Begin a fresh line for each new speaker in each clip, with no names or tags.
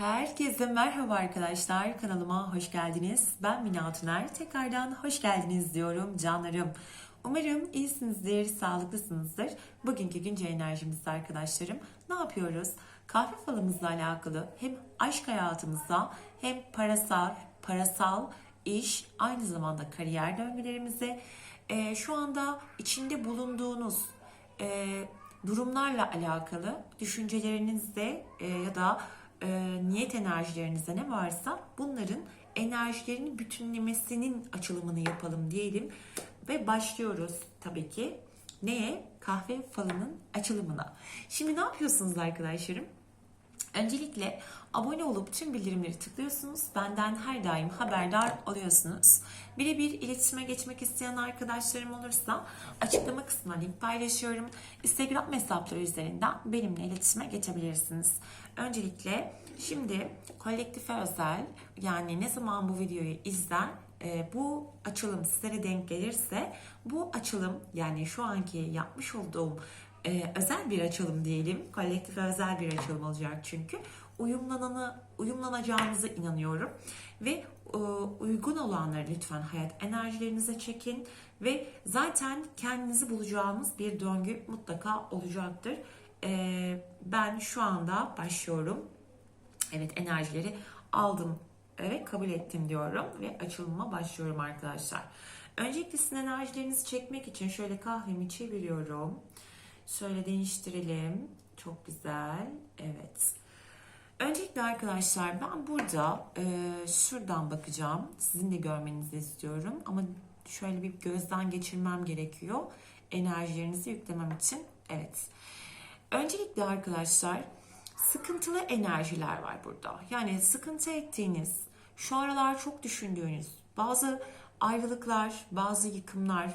Herkese merhaba arkadaşlar. Kanalıma hoş geldiniz. Ben Mina Tuner. Tekrardan hoş geldiniz diyorum canlarım. Umarım iyisinizdir, sağlıklısınızdır. Bugünkü güncel enerjimizde arkadaşlarım ne yapıyoruz? Kahve falımızla alakalı hem aşk hayatımızda hem parasal, parasal, iş, aynı zamanda kariyer döngülerimize, e, şu anda içinde bulunduğunuz e, durumlarla alakalı düşüncelerinizde e, ya da e, niyet enerjilerinizde ne varsa bunların enerjilerini bütünlemesinin açılımını yapalım diyelim ve başlıyoruz tabii ki neye? Kahve falının açılımına. Şimdi ne yapıyorsunuz arkadaşlarım? Öncelikle abone olup tüm bildirimleri tıklıyorsunuz. Benden her daim haberdar oluyorsunuz. Birebir iletişime geçmek isteyen arkadaşlarım olursa açıklama kısmına link paylaşıyorum. Instagram hesapları üzerinden benimle iletişime geçebilirsiniz. Öncelikle şimdi kolektife özel yani ne zaman bu videoyu izler e, bu açılım sizlere denk gelirse bu açılım yani şu anki yapmış olduğum e, özel bir açılım diyelim. Kolektife özel bir açılım olacak çünkü. Uyumlananı, uyumlanacağınıza inanıyorum. Ve e, uygun olanları lütfen hayat enerjilerinize çekin. Ve zaten kendinizi bulacağınız bir döngü mutlaka olacaktır. E, ben şu anda başlıyorum. Evet enerjileri aldım ve kabul ettim diyorum ve açılıma başlıyorum arkadaşlar. Öncelikle sizin enerjilerinizi çekmek için şöyle kahvemi çeviriyorum. Şöyle değiştirelim. Çok güzel. Evet. Öncelikle arkadaşlar ben burada e, şuradan bakacağım. Sizin de görmenizi istiyorum. Ama şöyle bir gözden geçirmem gerekiyor. Enerjilerinizi yüklemem için. Evet. Öncelikle arkadaşlar sıkıntılı enerjiler var burada. Yani sıkıntı ettiğiniz, şu aralar çok düşündüğünüz bazı ayrılıklar, bazı yıkımlar,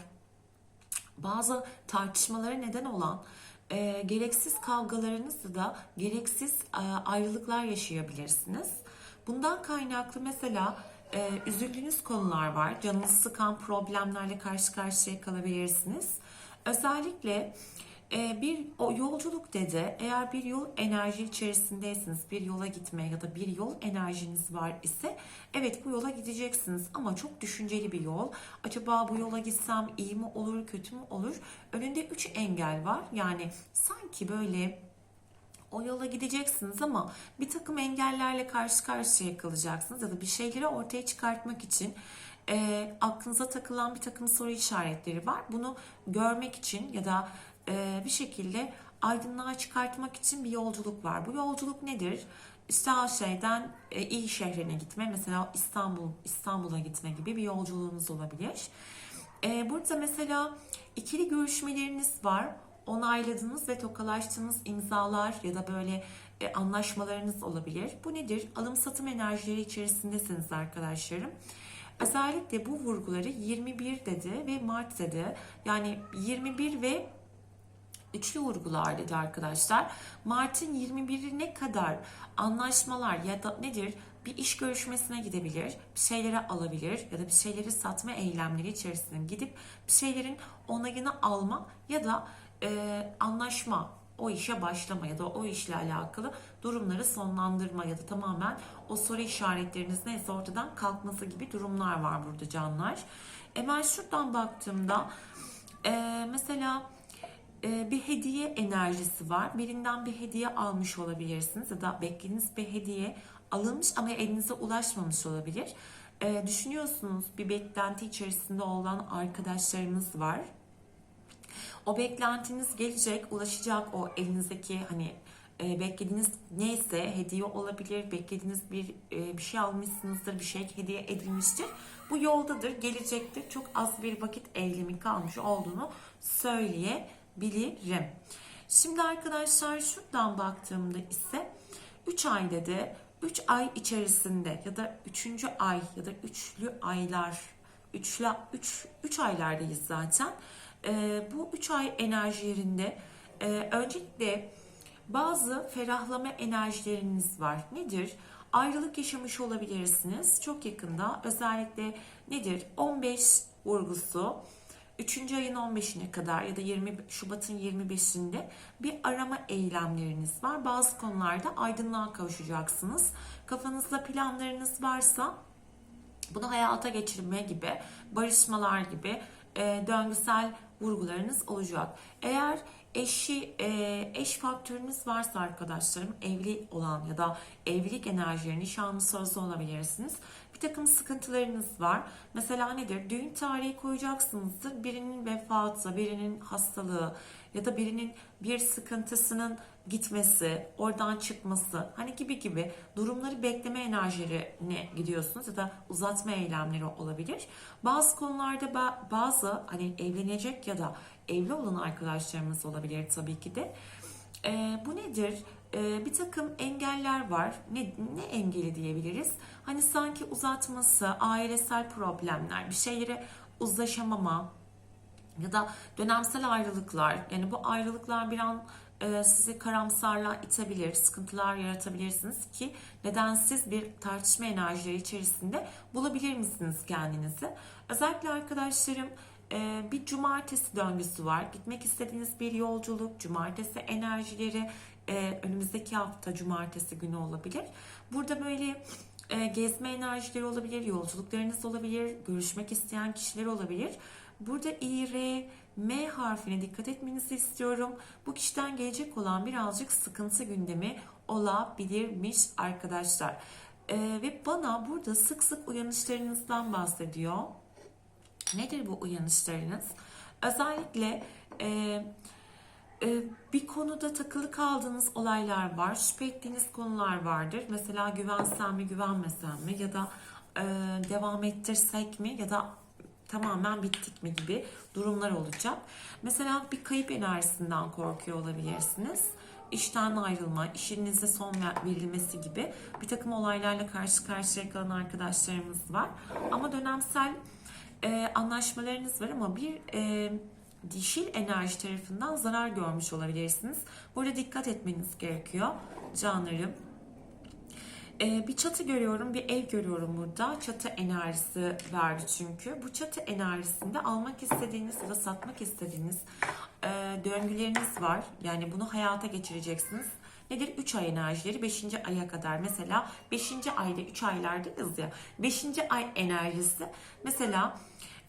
bazı tartışmalara neden olan e, gereksiz kavgalarınızda da gereksiz e, ayrılıklar yaşayabilirsiniz. Bundan kaynaklı mesela e, üzüldüğünüz konular var. Canınızı sıkan problemlerle karşı karşıya kalabilirsiniz. Özellikle bir o yolculuk dedi. Eğer bir yol enerji içerisindeyseniz, bir yola gitmeye ya da bir yol enerjiniz var ise evet bu yola gideceksiniz ama çok düşünceli bir yol. Acaba bu yola gitsem iyi mi olur, kötü mü olur? Önünde üç engel var. Yani sanki böyle o yola gideceksiniz ama bir takım engellerle karşı karşıya kalacaksınız ya da bir şeyleri ortaya çıkartmak için e, aklınıza takılan bir takım soru işaretleri var. Bunu görmek için ya da bir şekilde aydınlığa çıkartmak için bir yolculuk var. Bu yolculuk nedir? İşte şeyden e, iyi şehrine gitme, mesela İstanbul İstanbul'a gitme gibi bir yolculuğunuz olabilir. E, burada mesela ikili görüşmeleriniz var. Onayladığınız ve tokalaştığınız imzalar ya da böyle e, anlaşmalarınız olabilir. Bu nedir? Alım satım enerjileri içerisindesiniz arkadaşlarım. Özellikle bu vurguları 21 dedi ve Mart dedi. Yani 21 ve üçlü vurgular dedi arkadaşlar. Mart'ın 21'ine kadar anlaşmalar ya da nedir? Bir iş görüşmesine gidebilir, bir şeyleri alabilir ya da bir şeyleri satma eylemleri içerisinde gidip bir şeylerin onayını alma ya da e, anlaşma o işe başlama ya da o işle alakalı durumları sonlandırma ya da tamamen o soru işaretleriniz neyse ortadan kalkması gibi durumlar var burada canlar. E ben şuradan baktığımda e, mesela bir hediye enerjisi var. Birinden bir hediye almış olabilirsiniz ya da beklediğiniz bir hediye alınmış ama elinize ulaşmamış olabilir. E, düşünüyorsunuz bir beklenti içerisinde olan arkadaşlarınız var. O beklentiniz gelecek, ulaşacak o elinizdeki hani e, beklediğiniz neyse hediye olabilir, beklediğiniz bir e, bir şey almışsınızdır, bir şey hediye edilmiştir. Bu yoldadır, gelecektir. Çok az bir vakit eylemi kalmış olduğunu söyleyebilirim. Şimdi arkadaşlar şuradan baktığımda ise 3 ay dedi. 3 ay içerisinde ya da 3. ay ya da üçlü aylar, üçlü 3 3 aylardayız zaten. E, bu 3 ay enerjilerinde e, öncelikle bazı ferahlama enerjileriniz var. Nedir? Ayrılık yaşamış olabilirsiniz. Çok yakında özellikle nedir? 15 vurgusu 3. ayın 15'ine kadar ya da 20 Şubat'ın 25'inde bir arama eylemleriniz var. Bazı konularda aydınlığa kavuşacaksınız. Kafanızda planlarınız varsa bunu hayata geçirme gibi, barışmalar gibi e, döngüsel vurgularınız olacak. Eğer eşi e, eş faktörünüz varsa arkadaşlarım evli olan ya da evlilik enerjileri nişanlı sözlü olabilirsiniz. Takım sıkıntılarınız var. Mesela nedir? Düğün tarihi koyacaksınızdır. Birinin vefatı, birinin hastalığı ya da birinin bir sıkıntısının gitmesi, oradan çıkması hani gibi gibi durumları bekleme enerjilerine gidiyorsunuz ya da uzatma eylemleri olabilir. Bazı konularda ba- bazı hani evlenecek ya da evli olan arkadaşlarımız olabilir tabii ki de. Ee, bu nedir? Ee, bir takım engeller var. Ne, ne engeli diyebiliriz? Hani sanki uzatması, ailesel problemler, bir şeylere uzlaşamama ya da dönemsel ayrılıklar. Yani bu ayrılıklar bir an e, sizi karamsarlığa itebilir, sıkıntılar yaratabilirsiniz ki nedensiz bir tartışma enerjileri içerisinde bulabilir misiniz kendinizi? Özellikle arkadaşlarım e, bir cumartesi döngüsü var. Gitmek istediğiniz bir yolculuk, cumartesi enerjileri e, önümüzdeki hafta cumartesi günü olabilir. Burada böyle e, gezme enerjileri olabilir, yolculuklarınız olabilir, görüşmek isteyen kişiler olabilir. Burada İ, R, M harfine dikkat etmenizi istiyorum. Bu kişiden gelecek olan birazcık sıkıntı gündemi olabilirmiş arkadaşlar. E, ve bana burada sık sık uyanışlarınızdan bahsediyor. Nedir bu uyanışlarınız? Özellikle e, bir konuda takılı kaldığınız olaylar var. Şüphe ettiğiniz konular vardır. Mesela güvensem mi güvenmesem mi ya da e, devam ettirsek mi ya da tamamen bittik mi gibi durumlar olacak. Mesela bir kayıp enerjisinden korkuyor olabilirsiniz. İşten ayrılma, işinize son ver- verilmesi gibi bir takım olaylarla karşı karşıya kalan arkadaşlarımız var. Ama dönemsel e, anlaşmalarınız var ama bir e, dişil enerji tarafından zarar görmüş olabilirsiniz. Burada dikkat etmeniz gerekiyor canlarım. E, bir çatı görüyorum, bir ev görüyorum burada. Çatı enerjisi verdi çünkü. Bu çatı enerjisinde almak istediğiniz ya da satmak istediğiniz e, döngüleriniz var. Yani bunu hayata geçireceksiniz. Nedir? 3 ay enerjileri 5. aya kadar. Mesela 5. ayda 3 aylardayız ya. 5. ay enerjisi mesela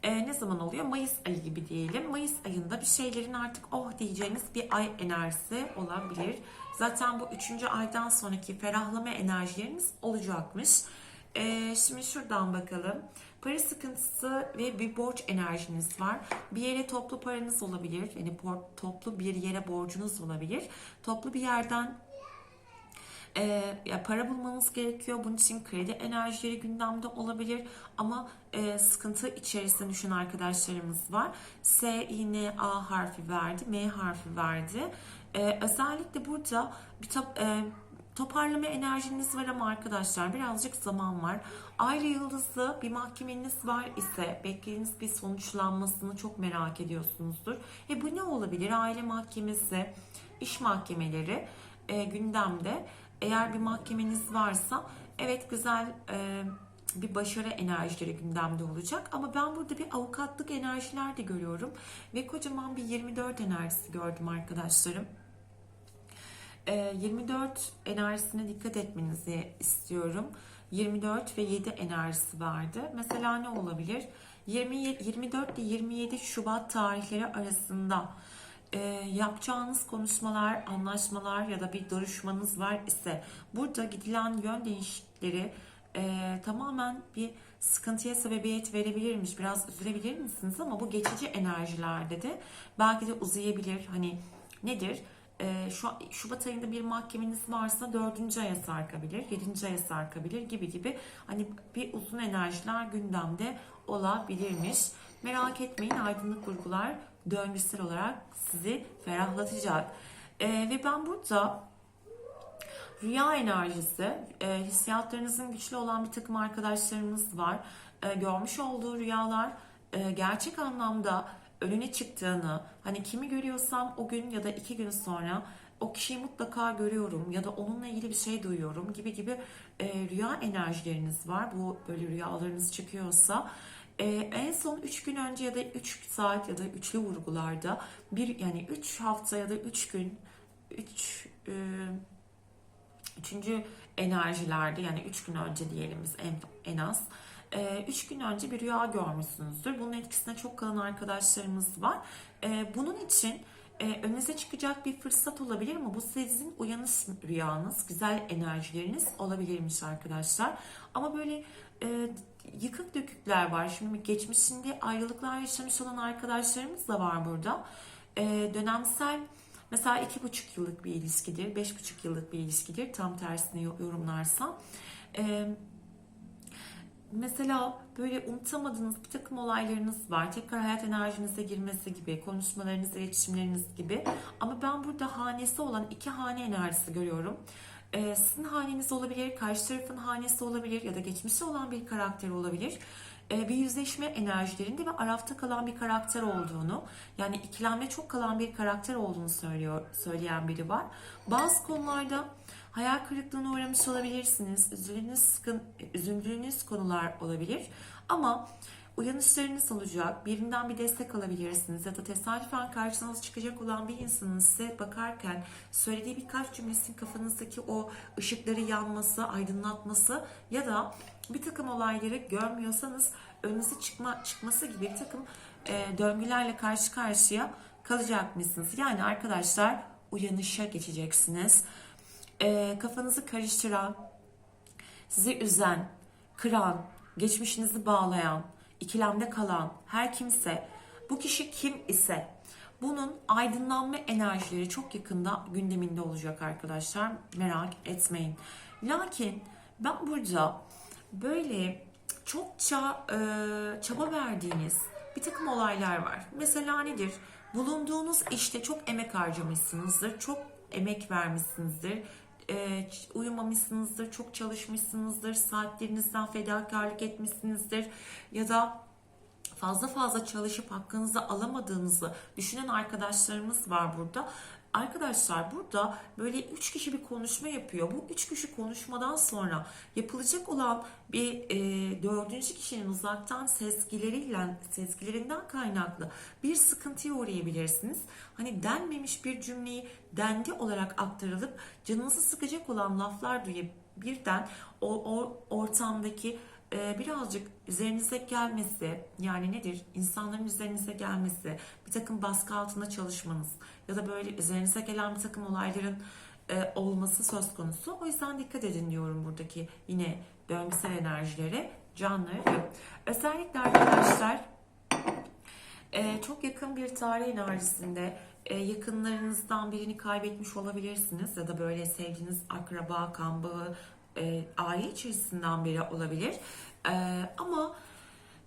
e, ne zaman oluyor? Mayıs ayı gibi diyelim. Mayıs ayında bir şeylerin artık oh diyeceğiniz bir ay enerjisi olabilir. Zaten bu 3. aydan sonraki ferahlama enerjileriniz olacakmış. E, şimdi şuradan bakalım. Para sıkıntısı ve bir borç enerjiniz var. Bir yere toplu paranız olabilir. Yani toplu bir yere borcunuz olabilir. Toplu bir yerden e, ya para bulmanız gerekiyor. Bunun için kredi enerjileri gündemde olabilir. Ama e, sıkıntı içerisinde düşen arkadaşlarımız var. S, İ, N, A harfi verdi. M harfi verdi. E, özellikle burada bir top, e, toparlama enerjiniz var ama arkadaşlar birazcık zaman var. Ayrı yıldızlı bir mahkemeniz var ise beklediğiniz bir sonuçlanmasını çok merak ediyorsunuzdur. E bu ne olabilir? Aile mahkemesi, iş mahkemeleri e, gündemde. Eğer bir mahkemeniz varsa evet güzel e, bir başarı enerjileri gündemde olacak. Ama ben burada bir avukatlık enerjiler de görüyorum. Ve kocaman bir 24 enerjisi gördüm arkadaşlarım. E, 24 enerjisine dikkat etmenizi istiyorum. 24 ve 7 enerjisi vardı. Mesela ne olabilir? 20, 24 ile 27 Şubat tarihleri arasında e, yapacağınız konuşmalar, anlaşmalar ya da bir duruşmanız var ise burada gidilen yön değişiklikleri e, tamamen bir sıkıntıya sebebiyet verebilirmiş. Biraz üzülebilir misiniz ama bu geçici enerjilerde de belki de uzayabilir. Hani nedir? E, şu Şubat ayında bir mahkemeniz varsa dördüncü aya sarkabilir, yedinci aya sarkabilir gibi gibi hani bir uzun enerjiler gündemde olabilirmiş. Merak etmeyin aydınlık vurgular döngüsel olarak sizi ferahlatacak. E, ve ben burada rüya enerjisi, e, hissiyatlarınızın güçlü olan bir takım arkadaşlarımız var. E, görmüş olduğu rüyalar e, gerçek anlamda önüne çıktığını, hani kimi görüyorsam o gün ya da iki gün sonra o kişiyi mutlaka görüyorum ya da onunla ilgili bir şey duyuyorum gibi gibi e, rüya enerjileriniz var. Bu böyle rüyalarınız çıkıyorsa Ee, en son 3 gün önce ya da 3 saat ya da üçlü vurgularda bir yani 3 hafta ya da 3 gün 3 e, üçüncü enerjilerde yani 3 gün önce diyelim biz en, en az 3 gün önce bir rüya görmüşsünüzdür. Bunun etkisine çok kalan arkadaşlarımız var. Ee, bunun için e, önünüze çıkacak bir fırsat olabilir ama bu sizin uyanış rüyanız, güzel enerjileriniz olabilirmiş arkadaşlar. Ama böyle e, yıkık dökükler var. Şimdi geçmişinde ayrılıklar yaşamış olan arkadaşlarımız da var burada. E, dönemsel mesela iki buçuk yıllık bir ilişkidir, beş buçuk yıllık bir ilişkidir. Tam tersini yorumlarsam. E, mesela böyle unutamadığınız bir takım olaylarınız var. Tekrar hayat enerjinize girmesi gibi, konuşmalarınız, iletişimleriniz gibi. Ama ben burada hanesi olan iki hane enerjisi görüyorum. Ee, sizin haneniz olabilir, karşı tarafın hanesi olabilir ya da geçmişte olan bir karakter olabilir. Ee, bir yüzleşme enerjilerinde ve arafta kalan bir karakter olduğunu, yani ikilemde çok kalan bir karakter olduğunu söylüyor, söyleyen biri var. Bazı konularda hayal kırıklığına uğramış olabilirsiniz, üzüldüğünüz, üzüldüğünüz konular olabilir. Ama uyanışlarınız olacak, birinden bir destek alabilirsiniz ya da tesadüfen karşınıza çıkacak olan bir insanın size bakarken söylediği birkaç cümlesinin kafanızdaki o ışıkları yanması, aydınlatması ya da bir takım olayları görmüyorsanız önünüze çıkma, çıkması gibi bir takım e, döngülerle karşı karşıya kalacakmışsınız. Yani arkadaşlar uyanışa geçeceksiniz. E, kafanızı karıştıran, sizi üzen, kıran, geçmişinizi bağlayan, ikilemde kalan her kimse, bu kişi kim ise bunun aydınlanma enerjileri çok yakında gündeminde olacak arkadaşlar. Merak etmeyin. Lakin ben burada böyle çokça e, çaba verdiğiniz bir takım olaylar var. Mesela nedir? Bulunduğunuz işte çok emek harcamışsınızdır, çok emek vermişsinizdir, e, uyumamışsınızdır, çok çalışmışsınızdır, saatlerinizden fedakarlık etmişsinizdir ya da fazla fazla çalışıp hakkınızı alamadığınızı düşünen arkadaşlarımız var burada. Arkadaşlar burada böyle üç kişi bir konuşma yapıyor. Bu üç kişi konuşmadan sonra yapılacak olan bir e, dördüncü kişinin uzaktan sezgileriyle sezgilerinden kaynaklı bir sıkıntıya uğrayabilirsiniz. Hani denmemiş bir cümleyi dendi olarak aktarılıp canınızı sıkacak olan laflar duyup birden o, o ortamdaki birazcık üzerinize gelmesi yani nedir? İnsanların üzerinize gelmesi, bir takım baskı altında çalışmanız ya da böyle üzerinize gelen bir takım olayların e, olması söz konusu. O yüzden dikkat edin diyorum buradaki yine döngüsel enerjilere canlarım. Özellikle arkadaşlar e, çok yakın bir tarih enerjisinde yakınlarınızdan birini kaybetmiş olabilirsiniz ya da böyle sevdiğiniz akraba, kan bağı, e, aile içerisinden biri olabilir. E, ama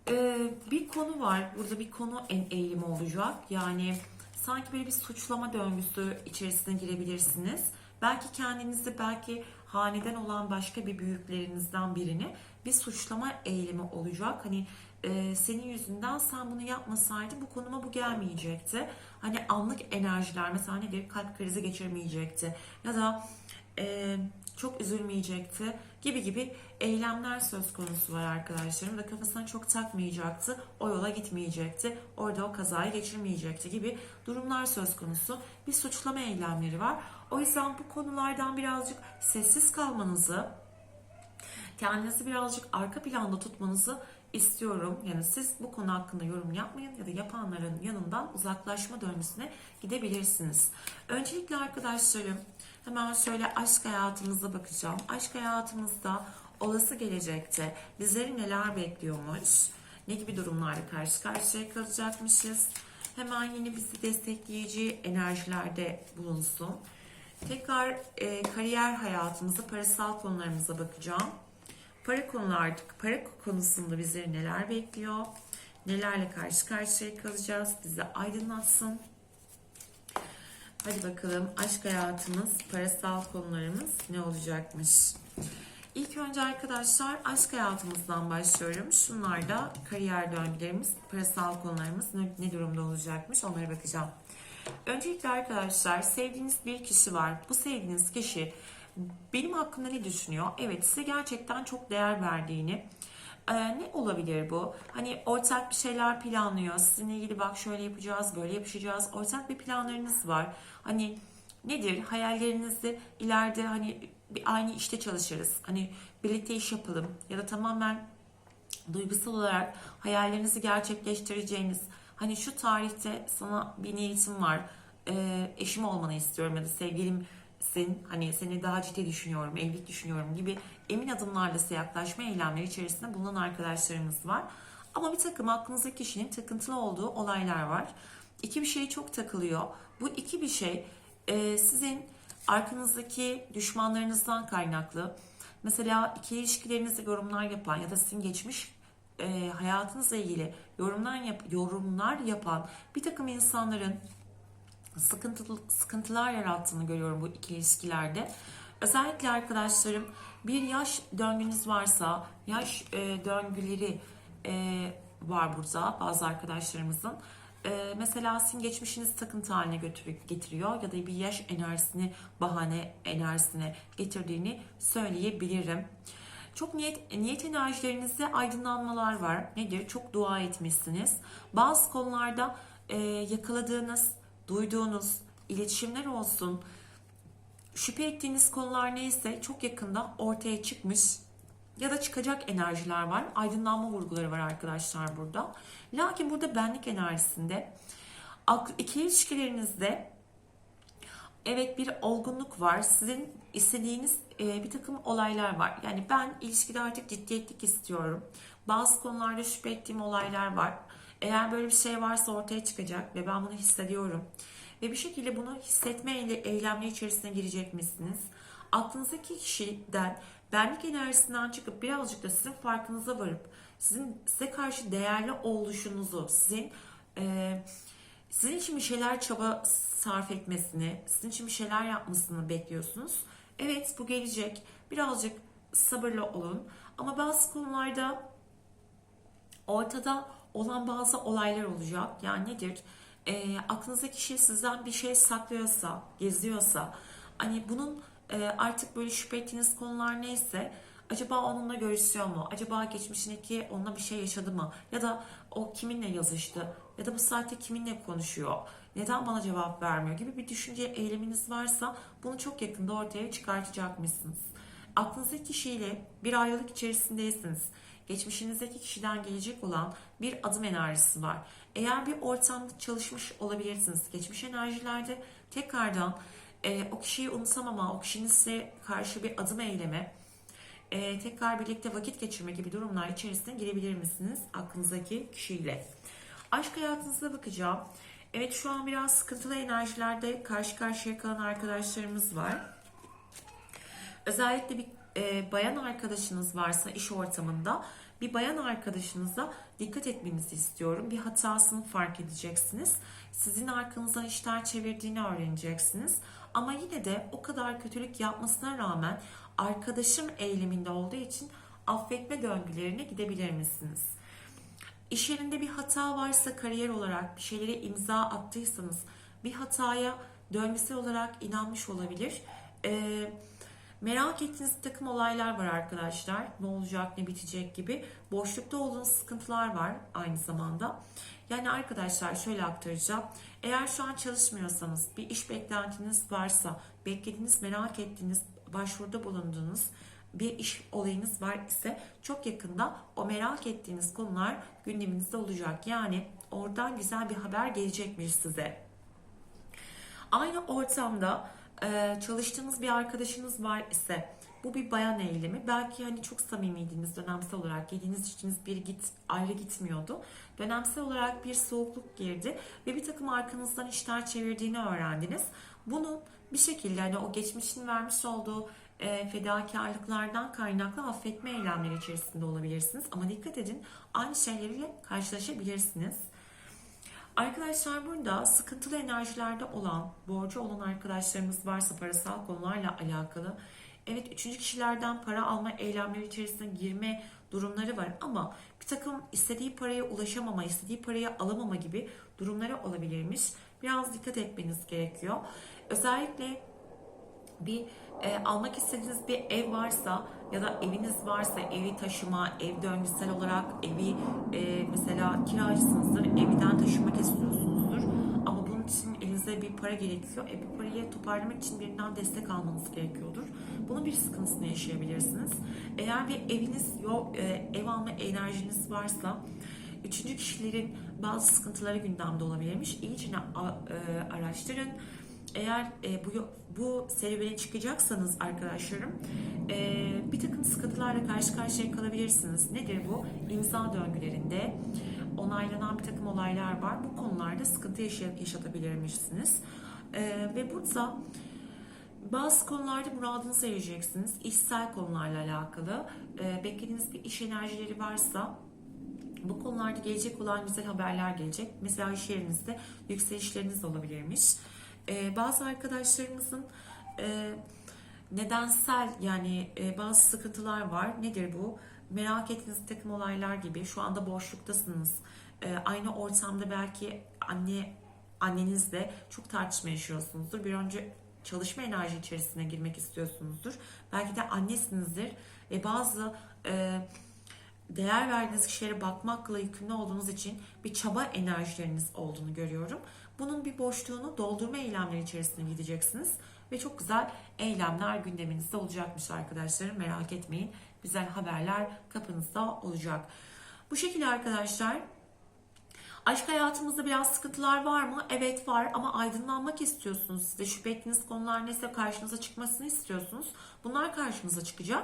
e, bir konu var. Burada bir konu en eğilimi olacak. Yani sanki böyle bir suçlama döngüsü içerisine girebilirsiniz. Belki kendinizi belki haneden olan başka bir büyüklerinizden birini bir suçlama eğilimi olacak. Hani e, senin yüzünden sen bunu yapmasaydın bu konuma bu gelmeyecekti. Hani anlık enerjiler mesela nedir? Kalp krizi geçirmeyecekti. Ya da e, çok üzülmeyecekti gibi gibi eylemler söz konusu var arkadaşlarım ve kafasına çok takmayacaktı, o yola gitmeyecekti, orada o kazayı geçirmeyecekti gibi durumlar söz konusu. Bir suçlama eylemleri var. O yüzden bu konulardan birazcık sessiz kalmanızı, kendinizi birazcık arka planda tutmanızı istiyorum. Yani siz bu konu hakkında yorum yapmayın ya da yapanların yanından uzaklaşma döngüsüne gidebilirsiniz. Öncelikle arkadaşlarım Hemen şöyle aşk hayatımıza bakacağım. Aşk hayatımızda olası gelecekte bizleri neler bekliyormuş? Ne gibi durumlarla karşı karşıya kalacakmışız? Hemen yine bizi destekleyici enerjilerde bulunsun. Tekrar e, kariyer hayatımıza, parasal konularımıza bakacağım. Para konular, para konusunda bizleri neler bekliyor? Nelerle karşı karşıya kalacağız? Bize aydınlatsın. Hadi bakalım aşk hayatımız, parasal konularımız ne olacakmış? İlk önce arkadaşlar aşk hayatımızdan başlıyorum. Şunlar da kariyer döngülerimiz, parasal konularımız ne, durumda olacakmış onlara bakacağım. Öncelikle arkadaşlar sevdiğiniz bir kişi var. Bu sevdiğiniz kişi benim hakkımda ne düşünüyor? Evet size gerçekten çok değer verdiğini, Ee, ne olabilir bu? Hani ortak bir şeyler planlıyor. Sizinle ilgili bak şöyle yapacağız, böyle yapacağız. Ortak bir planlarınız var. Hani nedir? Hayallerinizi ileride hani bir aynı işte çalışırız. Hani birlikte iş yapalım ya da tamamen duygusal olarak hayallerinizi gerçekleştireceğiniz hani şu tarihte sana bir niyetim var e, eşim olmanı istiyorum ya da sevgilimsin hani seni daha ciddi düşünüyorum evlilik düşünüyorum gibi emin adımlarla size yaklaşma eylemleri içerisinde bulunan arkadaşlarımız var. Ama bir takım aklınızdaki kişinin takıntılı olduğu olaylar var. İki bir şey çok takılıyor. Bu iki bir şey e, sizin arkanızdaki düşmanlarınızdan kaynaklı. Mesela ikili ilişkilerinizde yorumlar yapan ya da sizin geçmiş e, hayatınızla ilgili yorumlar yap, yorumlar yapan bir takım insanların sıkıntılı sıkıntılar yarattığını görüyorum bu ikili ilişkilerde. Özellikle arkadaşlarım bir yaş döngünüz varsa yaş e, döngüleri e, var burada bazı arkadaşlarımızın. E, mesela sizin geçmişiniz takıntı haline götürüyor, getiriyor ya da bir yaş enerjisini bahane enerjisine getirdiğini söyleyebilirim. Çok niyet, niyet enerjilerinizde aydınlanmalar var. Nedir? Çok dua etmişsiniz. Bazı konularda e, yakaladığınız, duyduğunuz iletişimler olsun, şüphe ettiğiniz konular neyse çok yakında ortaya çıkmış ya da çıkacak enerjiler var. Aydınlanma vurguları var arkadaşlar burada. Lakin burada benlik enerjisinde ikili ilişkilerinizde evet bir olgunluk var. Sizin istediğiniz e, bir takım olaylar var. Yani ben ilişkide artık ciddiyetlik istiyorum. Bazı konularda şüphe ettiğim olaylar var. Eğer böyle bir şey varsa ortaya çıkacak ve ben bunu hissediyorum. Ve bir şekilde bunu hissetme eylemleri içerisine girecek misiniz? Aklınızdaki kişiden benlik enerjisinden çıkıp birazcık da sizin farkınıza varıp sizin size karşı değerli oluşunuzu, sizin e, sizin için bir şeyler çaba sarf etmesini, sizin için bir şeyler yapmasını bekliyorsunuz. Evet bu gelecek. Birazcık sabırlı olun. Ama bazı konularda ortada olan bazı olaylar olacak. Yani nedir? E, aklınızdaki kişi sizden bir şey saklıyorsa, geziyorsa, hani bunun e, artık böyle şüphe ettiğiniz konular neyse, acaba onunla görüşüyor mu? Acaba geçmişindeki onunla bir şey yaşadı mı? Ya da o kiminle yazıştı? Ya da bu saatte kiminle konuşuyor? Neden bana cevap vermiyor? Gibi bir düşünce eyleminiz varsa bunu çok yakında ortaya çıkartacakmışsınız. Aklınızdaki kişiyle bir ayrılık içerisindeysiniz. Geçmişinizdeki kişiden gelecek olan bir adım enerjisi var. Eğer bir ortamda çalışmış olabilirsiniz. Geçmiş enerjilerde tekrardan e, o kişiyi unutamama, o kişinin size karşı bir adım eyleme, e, tekrar birlikte vakit geçirme gibi durumlar içerisine girebilir misiniz aklınızdaki kişiyle? Aşk hayatınıza bakacağım. Evet şu an biraz sıkıntılı enerjilerde karşı karşıya kalan arkadaşlarımız var. Özellikle bir e, bayan arkadaşınız varsa iş ortamında bir bayan arkadaşınıza dikkat etmenizi istiyorum. Bir hatasını fark edeceksiniz. Sizin arkanızdan işler çevirdiğini öğreneceksiniz. Ama yine de o kadar kötülük yapmasına rağmen arkadaşım eyleminde olduğu için affetme döngülerine gidebilir misiniz? İş yerinde bir hata varsa kariyer olarak bir şeylere imza attıysanız bir hataya döngüsel olarak inanmış olabilir. Ee, merak ettiğiniz takım olaylar var arkadaşlar. Ne olacak, ne bitecek gibi. Boşlukta olduğunuz sıkıntılar var aynı zamanda. Yani arkadaşlar şöyle aktaracağım. Eğer şu an çalışmıyorsanız, bir iş beklentiniz varsa, beklediğiniz, merak ettiğiniz, başvuruda bulunduğunuz bir iş olayınız var ise çok yakında o merak ettiğiniz konular gündeminizde olacak. Yani oradan güzel bir haber gelecekmiş size. Aynı ortamda e, çalıştığınız bir arkadaşınız var ise bu bir bayan eylemi. Belki hani çok samimiydiniz dönemsel olarak. Yediğiniz içtiğiniz bir git ayrı gitmiyordu. Dönemsel olarak bir soğukluk girdi ve bir takım arkanızdan işler çevirdiğini öğrendiniz. Bunun bir şekilde hani o geçmişin vermiş olduğu e, fedakarlıklardan kaynaklı affetme eylemleri içerisinde olabilirsiniz. Ama dikkat edin aynı şeylerle karşılaşabilirsiniz. Arkadaşlar burada sıkıntılı enerjilerde olan, borcu olan arkadaşlarımız varsa parasal konularla alakalı evet üçüncü kişilerden para alma eylemleri içerisine girme durumları var ama bir takım istediği paraya ulaşamama, istediği parayı alamama gibi durumları olabilirmiş. Biraz dikkat etmeniz gerekiyor. Özellikle bir e, almak istediğiniz bir ev varsa ya da eviniz varsa evi taşıma, ev döngüsel olarak evi e, mesela kiracısınızdır, evden taşımak istiyorsunuzdur. Ama bunun için elinize bir para gerekiyor. E, bu parayı toparlamak için birinden destek almanız gerekiyordur. Bunun bir sıkıntısını yaşayabilirsiniz. Eğer bir eviniz yok, e, ev alma enerjiniz varsa üçüncü kişilerin bazı sıkıntıları gündemde olabilirmiş. İyice e, araştırın. Eğer e, bu bu serüvene çıkacaksanız arkadaşlarım e, bir takım sıkıntılarla karşı karşıya kalabilirsiniz. Nedir bu? İmza döngülerinde onaylanan bir takım olaylar var. Bu konularda sıkıntı yaşatabilirmişsiniz. E, ve burada bazı konularda muradınızı ereceksiniz. İşsel konularla alakalı. E, beklediğiniz bir iş enerjileri varsa bu konularda gelecek olan güzel haberler gelecek. Mesela iş yerinizde yükselişleriniz olabilirmiş. Ee, bazı arkadaşlarımızın e, nedensel yani e, bazı sıkıntılar var. Nedir bu? Merak ettiğiniz takım olaylar gibi. Şu anda boşluktasınız. Ee, aynı ortamda belki anne annenizle çok tartışma yaşıyorsunuzdur. Bir önce çalışma enerji içerisine girmek istiyorsunuzdur. Belki de annesinizdir ve bazı e, değer verdiğiniz kişilere bakmakla yükümlü olduğunuz için bir çaba enerjileriniz olduğunu görüyorum. Bunun bir boşluğunu doldurma eylemleri içerisine gideceksiniz ve çok güzel eylemler gündeminizde olacakmış arkadaşlarım merak etmeyin. Güzel haberler kapınızda olacak. Bu şekilde arkadaşlar Aşk hayatımızda biraz sıkıntılar var mı? Evet var ama aydınlanmak istiyorsunuz. Size şüphe ettiğiniz konular neyse karşınıza çıkmasını istiyorsunuz. Bunlar karşınıza çıkacak.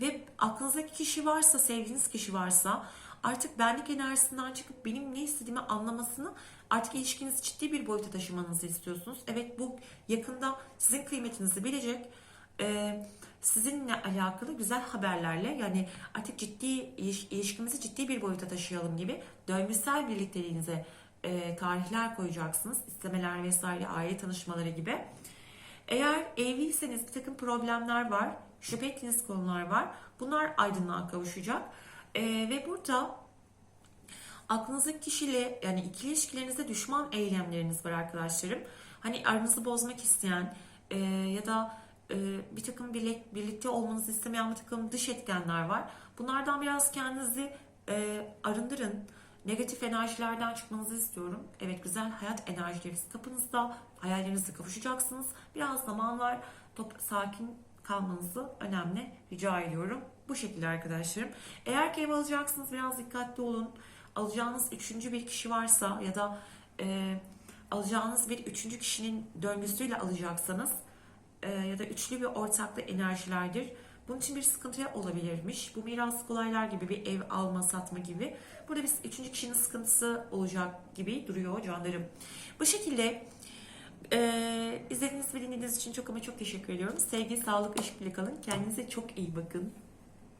Ve aklınızdaki kişi varsa, sevdiğiniz kişi varsa artık benlik enerjisinden çıkıp benim ne istediğimi anlamasını artık ilişkinizi ciddi bir boyuta taşımanızı istiyorsunuz. Evet bu yakında sizin kıymetinizi bilecek. Ee, sizinle alakalı güzel haberlerle yani artık ciddi iliş- ilişkimizi ciddi bir boyuta taşıyalım gibi döngüsel birlikteliğinize e, tarihler koyacaksınız. İstemeler vesaire, aile tanışmaları gibi. Eğer evliyseniz bir takım problemler var, şüphe ettiğiniz konular var. Bunlar aydınlığa kavuşacak. E, ve burada aklınızdaki kişiyle yani ikili ilişkilerinizde düşman eylemleriniz var arkadaşlarım. Hani aranızı bozmak isteyen e, ya da e, bir takım birlik, birlikte olmanızı istemeyen bir takım dış etkenler var. Bunlardan biraz kendinizi e, arındırın. Negatif enerjilerden çıkmanızı istiyorum. Evet güzel hayat enerjileriniz kapınızda. Hayallerinizle kavuşacaksınız. Biraz zaman var. Top, sakin kalmanızı önemli rica ediyorum. Bu şekilde arkadaşlarım. Eğer ki ev alacaksınız biraz dikkatli olun. Alacağınız üçüncü bir kişi varsa ya da e, alacağınız bir üçüncü kişinin döngüsüyle alacaksanız e, ya da üçlü bir ortaklı enerjilerdir. Bunun için bir sıkıntı olabilirmiş. Bu miras kolaylar gibi bir ev alma satma gibi. Burada bir üçüncü kişinin sıkıntısı olacak gibi duruyor canlarım. Bu şekilde e, izlediğiniz ve dinlediğiniz için çok ama çok teşekkür ediyorum. Sevgi, sağlık, ışık ile kalın. Kendinize çok iyi bakın.